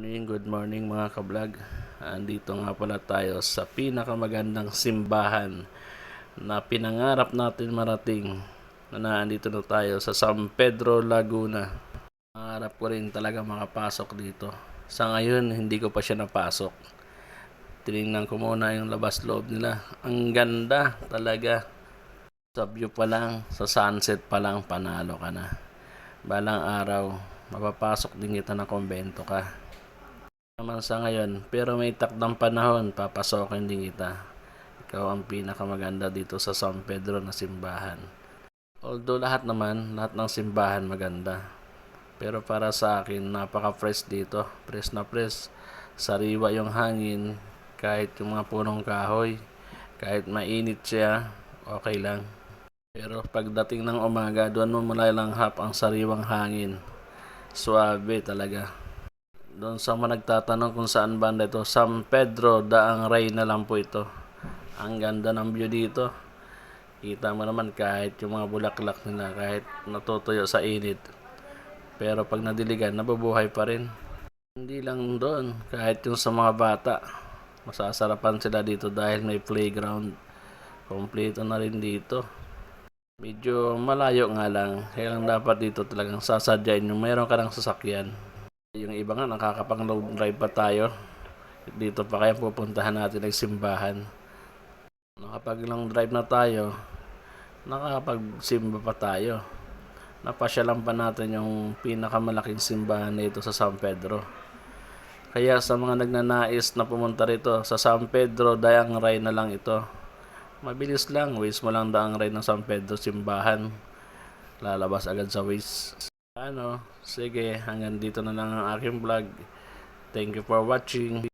morning, good morning mga kablog. Andito nga pala tayo sa pinakamagandang simbahan na pinangarap natin marating na naandito na tayo sa San Pedro, Laguna. Pangarap ko rin talaga makapasok dito. Sa ngayon, hindi ko pa siya napasok. Tinignan ko muna yung labas loob nila. Ang ganda talaga. Sa view pa lang, sa sunset pa lang, panalo ka na. Balang araw, mapapasok din kita na kumbento ka naman sa ngayon. Pero may takdang panahon, papasokin din kita. Ikaw ang pinakamaganda dito sa San Pedro na simbahan. Although lahat naman, lahat ng simbahan maganda. Pero para sa akin, napaka-fresh dito. Fresh na fresh. Sariwa yung hangin. Kahit yung mga punong kahoy. Kahit mainit siya, okay lang. Pero pagdating ng umaga, doon mo malalanghap ang sariwang hangin. Suabe talaga. Doon sa mga nagtatanong kung saan banda ito, San Pedro Daang Ray na lang po ito. Ang ganda ng view dito. Kita mo naman kahit yung mga bulaklak nila, kahit natutuyo sa init. Pero pag nadiligan, nabubuhay pa rin. Hindi lang doon, kahit yung sa mga bata. Masasarapan sila dito dahil may playground. Kompleto na rin dito. Medyo malayo nga lang. Kaya lang dapat dito talagang sasadyain yung mayroon ka ng sasakyan. Yung iba nga nakakapang long drive pa tayo. Dito pa kaya pupuntahan natin ang simbahan. Nakapag long drive na tayo, nakakapag-simba pa tayo. Napasyalan pa natin yung pinakamalaking simbahan dito sa San Pedro. Kaya sa mga nagnanais na pumunta rito sa San Pedro, Dayang Ray na lang ito. Mabilis lang, waste mo lang Dayang Ray ng San Pedro simbahan. Lalabas agad sa waste. Ano, sige, hanggang dito na lang ang aking vlog. Thank you for watching.